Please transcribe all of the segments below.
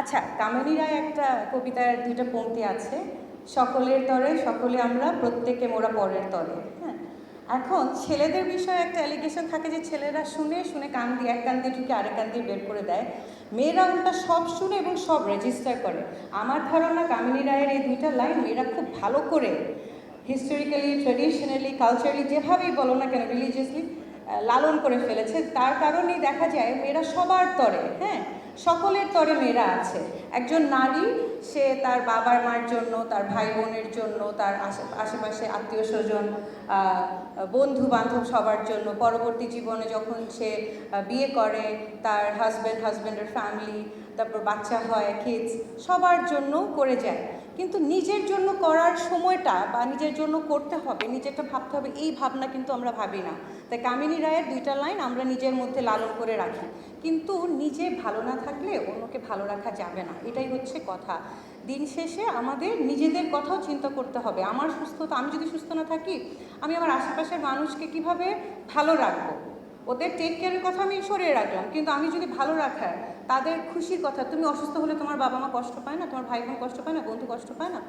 আচ্ছা কামিনী রায় একটা কবিতার দুইটা পংক্তি আছে, সকলের তরে সকলে আমরা, প্রত্যেকে মোরা পরের তরে হ্যাঁ? এখন ছেলেদের বিষয়ে একটা অ্যালিগেশন থাকে যে ছেলেরা শুনে শুনে কান দিয়ে, এক কান দিয়ে ঢুকে আরেক কান দিয়ে বের করে দেয়। মেয়েরা উল্টা সব শুনে এবং সব রেজিস্টার করে। আমার ধারণা কামিনী রায়ের এই দুইটা লাইন মেয়েরা খুব ভালো করে হিস্টোরিক্যালি ট্রেডিশনালি কালচারালি যেভাবেই বলো না কেন রিলিজিয়াসলি লালন করে ফেলেছে। তার কারণেই দেখা যায় মেয়েরা সবার তরে হ্যাঁ? সকলের তরে মেয়েরা আছে। একজন নারী, সে তার বাবার মার জন্য, তার ভাই বোনের জন্য, তার আশে আশেপাশে আত্মীয় স্বজন বন্ধু বান্ধব সবার জন্য। পরবর্তী জীবনে যখন সে বিয়ে করে, তার হাজব্যান্ড হাজব্যান্ডের ফ্যামিলি তারপর বাচ্চা হয় কিডস সবার জন্য করে যায়। কিন্তু নিজের জন্য করার সময়টা বা নিজের জন্য করতে হবে, নিজেরটা ভাবতে হবে, এই ভাবনা কিন্তু আমরা ভাবি না। তাই কামিনী রায়ের দুইটা লাইন আমরা নিজের মধ্যে লালন করে রাখি। কিন্তু নিজে ভালো না থাকলে অন্যকে ভালো রাখা যাবে না, এটাই হচ্ছে কথা। দিন শেষে আমাদের নিজেদের কথাও চিন্তা করতে হবে। আমার সুস্থতা, আমি যদি সুস্থ না থাকি, আমি আমার আশেপাশের মানুষকে কীভাবে ভালো রাখব? ওদের টেক কেয়ারের কথা আমি সরিয়ে রাখলাম, কিন্তু আমি যদি ভালো রাখার তাদের খুশির কথা, তুমি অসুস্থ হলে তোমার বাবা মা কষ্ট পায় না, তোমার ভাই বোন কষ্ট পায় না, বন্ধু কষ্ট পায় না,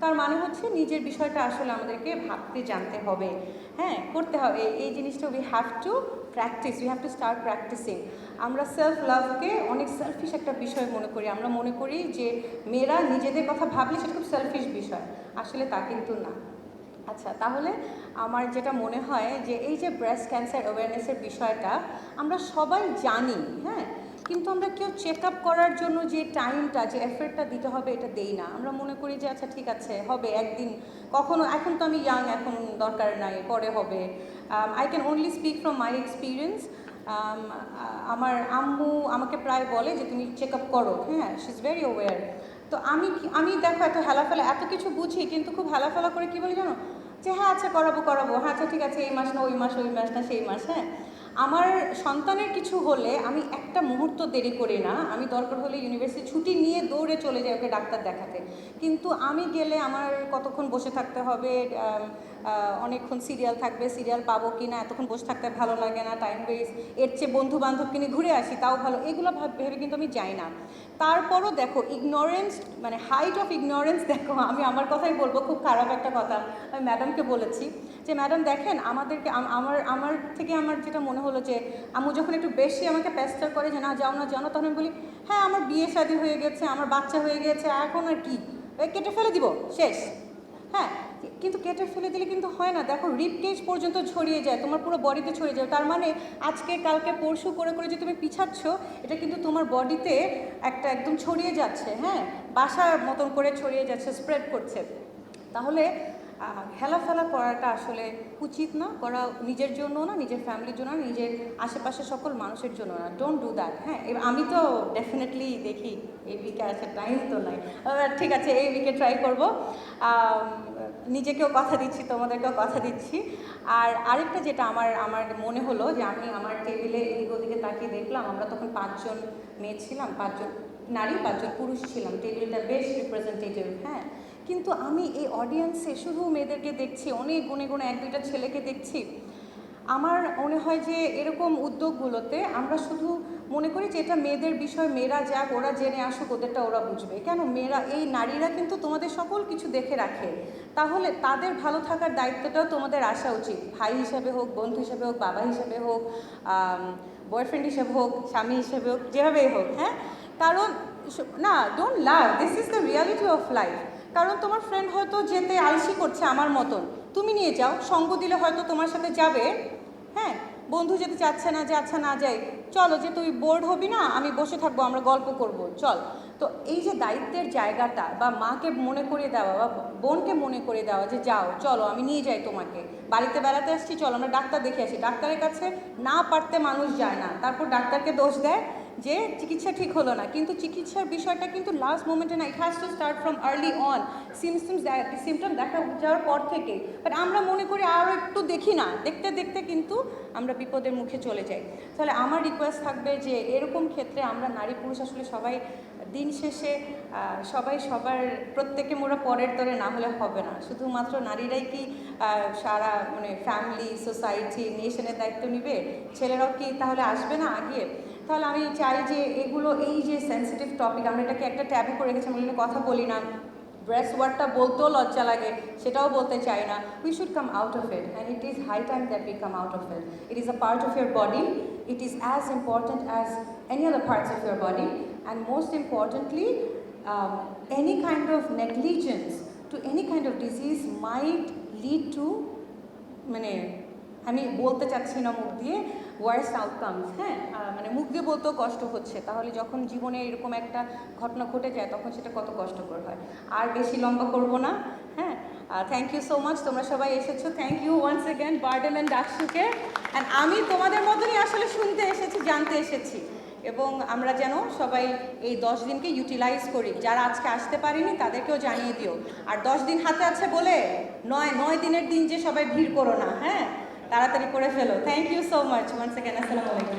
তার মানে হচ্ছে নিজের বিষয়টা আসলে আমাদেরকে ভাবতে, জানতে হবে। হ্যাঁ করতে হবে। এই- জিনিসটা we have to practice we have to start practicing আমরা সেলফ লাভকে অনেক সেলফিশ একটা বিষয় মনে করি। আমরা মনে করি যে মেয়েরা নিজেদের কথা ভাবলে সেটা খুব সেলফিশ বিষয়। আসলে তা কিন্তু না। আচ্ছা তাহলে আমার যেটা মনে হয় যে এই যে ব্রেস্ট ক্যান্সার অ্যাওয়ারনেসের বিষয়টা, আমরা সবাই জানি হ্যাঁ? কিন্তু আমরা কেউ চেক আপ করার জন্য যে টাইমটা যে এফর্টটা দিতে হবে, এটা দেই না। আমরা মনে করি যে আচ্ছা ঠিক আছে, হবে, একদিন, কখনো, এখন তো আমি ইয়াং এখন দরকার নাই, পরে হবে। I can only speak from my experience আমার আম্মু আমাকে প্রায় বলে যে, তুমি চেক আপ করো। হ্যাঁ শি ইজ ভেরি অ্যাওয়্যার তো আমি আমি দেখো এত হেলাফেলা, এত কিছু বুঝি, কিন্তু খুব হেলাফেলা করে কি বলি জানো? যে হ্যাঁ আচ্ছা করাবো করাবো। হ্যাঁ আচ্ছা ঠিক আছে, এই মাস না, ওই মাস ওই মাস না, সেই মাস। হ্যাঁ। আমার সন্তানের কিছু হলে আমি একটা মুহূর্ত দেরি করি না। আমি দরকার হলে ইউনিভার্সিটি ছুটি নিয়ে দৌড়ে চলে যাই ওকে ডাক্তার দেখাতে। কিন্তু আমি গেলে আমার কতক্ষণ বসে থাকতে হবে অনেকক্ষণ সিরিয়াল থাকবে সিরিয়াল পাবো কি না এতক্ষণ বসে থাকতে ভালো লাগে না টাইম ওয়েস্ট এর চেয়ে বন্ধু বান্ধবকে নিয়ে ঘুরে আসি, তাও ভালো, এগুলো ভাব- কিন্তু আমি যাই না। তারপরও দেখো ইগনোরেন্স মানে হাইট অফ ইগনোরেন্স দেখো, আমি আমার কথাই বলব, খুব খারাপ একটা কথা, আমি ম্যাডামকে বলেছি যে ম্যাডাম দেখেন, আমাদেরকে আমার আমার থেকে আমার যেটা মনে হলো যে, আম্মু যখন একটু বেশি আমাকে প্যাস্টার করে যে, না, যাও না যাও না, তখন আমি বলি হ্যাঁ আমার বিয়ে শাদী হয়ে গেছে, আমার বাচ্চা হয়ে গেছে, এখন আর কি? কেটে ফেলে দিব, শেষ। হ্যাঁ কিন্তু কেটে ফেলে দিলে কিন্তু হয় না। দেখো রিপ কেজ পর্যন্ত ছড়িয়ে যায়, তোমার পুরো বডিতে ছড়িয়ে যায়। তার মানে আজকে, কালকে, পরশু করে করে যে তুমি পিছাচ্ছ, এটা কিন্তু তোমার বডিতে একটা একদম ছড়িয়ে যাচ্ছে হ্যাঁ? বাসার মতন করে ছড়িয়ে যাচ্ছে স্প্রেড করছে। তাহলে হেলাফেলা করাটা আসলে উচিত না, করা নিজের জন্য না, নিজের ফ্যামিলির জন্য না, নিজের আশেপাশে সকল মানুষের জন্য না। ডোন্ট ডু দ্যাট হ্যাঁ? আমি তো ডেফিনেটলি দেখি এই উইকে আছে টাইম তো নাই। ঠিক আছে এই উইকে ট্রাই করব। নিজেকেও কথা দিচ্ছি, তোমাদেরকেও কথা দিচ্ছি। আর আরেকটা যেটা আমার আমার মনে হলো যে আমি আমার টেবিলে এদিক ওদিকে তাকিয়ে দেখলাম, আমরা তখন পাঁচজন মেয়ে ছিলাম, পাঁচজন নারী, পাঁচজন পুরুষ ছিলাম। টেবিলটা বেশ রিপ্রেজেন্টেটিভ হ্যাঁ। কিন্তু আমি এই অডিয়েন্সে শুধু মেয়েদেরকে দেখছি, অনেক গুণে গুণে এক দুইটা ছেলেকে দেখছি। আমার মনে হয় যে এরকম উদ্যোগগুলোতে আমরা শুধু মনে করি যে এটা মেয়েদের বিষয়, মেয়েরা যাক, ওরা জেনে আসুক, ওদেরটা ওরা বুঝবে। কেন? মেয়েরা, এই নারীরা কিন্তু তোমাদের সকল কিছু দেখে রাখে। তাহলে তাদের ভালো থাকার দায়িত্বটাও তোমাদের আসা উচিত। ভাই হিসাবে হোক, বন্ধু হিসাবে হোক, বাবা হিসাবে হোক বয়ফ্রেন্ড হিসেবে হোক, স্বামী হিসেবে হোক, যেভাবেই হোক হ্যাঁ? কারণ না don't love this is the reality of life কারণ তোমার ফ্রেন্ড হয়তো যেতে আলসি করছে আমার মতন। তুমি নিয়ে যাও, সঙ্গ দিলে হয়তো তোমার সাথে যাবে হ্যাঁ? বন্ধু যেতে চাচ্ছে না যে আচ্ছা না, যাই। চলো যে তুই বোর্ড হবি না, আমি বসে থাকব, আমরা গল্প করব। চল। তো এই যে দায়িত্বের জায়গাটা বা মাকে মনে করিয়ে দেওয়া বা বোনকে মনে করে দেওয়া যে যাও, চলো, আমি নিয়ে যাই তোমাকে। বাড়িতে বেড়াতে আসছি, চলো, আমরা ডাক্তার দেখে আসি। ডাক্তারের কাছে না পারতে মানুষ যায় না। তারপর ডাক্তারকে দোষ দেয়। যে চিকিৎসা ঠিক হলো না, কিন্তু চিকিৎসার বিষয়টা কিন্তু লাস্ট মোমেন্টে না it has to start from early on symptoms symptom দেখা যাওয়ার পর থেকে। বাট আমরা মনে করি আরও একটু দেখি না, দেখতে দেখতে কিন্তু আমরা বিপদের মুখে চলে যাই। তাহলে আমার রিকোয়েস্ট থাকবে যে এরকম ক্ষেত্রে আমরা নারী পুরুষ আসলে সবাই দিন শেষে সবাই সবার প্রত্যেকে মোরা পরের তরে না হলে হবে না। শুধুমাত্র নারীরাই কি সারা মানে ফ্যামিলি সোসাইটি নেশনের দায়িত্ব নিবে? ছেলেরাও কি তাহলে আসবে না আগে? তাহলে আমি চাই যে এগুলো, এই যে সেন্সিটিভ টপিক আমরা এটাকে একটা ট্যাবু করে রেখেছি, আমরা এগুলো কথা বলি না। ব্রেস্ট ওয়ার্ডটা বলতেও লজ্জা লাগে, সেটাও বলতে চাই না। We should come out of it and it is high time that we come out of it it is a part of your body it is as important as any other parts of your body and most importantly any kind of negligence to any kind of disease might lead to মানে আমি বলতে চাচ্ছি না মুখ দিয়ে worst outcomes হ্যাঁ? মানে মুখ দিয়ে বলতেও কষ্ট হচ্ছে। তাহলে যখন জীবনে এরকম একটা ঘটনা ঘটে যায়, তখন সেটা কত কষ্টকর হয়। আর বেশি লম্বা করব না হ্যাঁ? থ্যাংক ইউ সো মাচ তোমরা সবাই এসেছ। থ্যাংক ইউ ওয়ান্স এগেন বার্ডেন অ্যান্ড ডাকসুকে। অ্যান্ড আমি তোমাদের মতনই আসলে শুনতে এসেছি, জানতে এসেছি। এবং আমরা যেন সবাই এই দশ দিনকে ইউটিলাইজ করি। যারা আজকে আসতে পারিনি, তাদেরকেও জানিয়ে দিও। আর দশ দিন হাতে আছে বলে নয় নয় দিনের দিন যে সবাই ভিড় করো না হ্যাঁ? তাড়াতাড়ি করে ফেলো। Thank you so much once again আসসালামু আলাইকুম।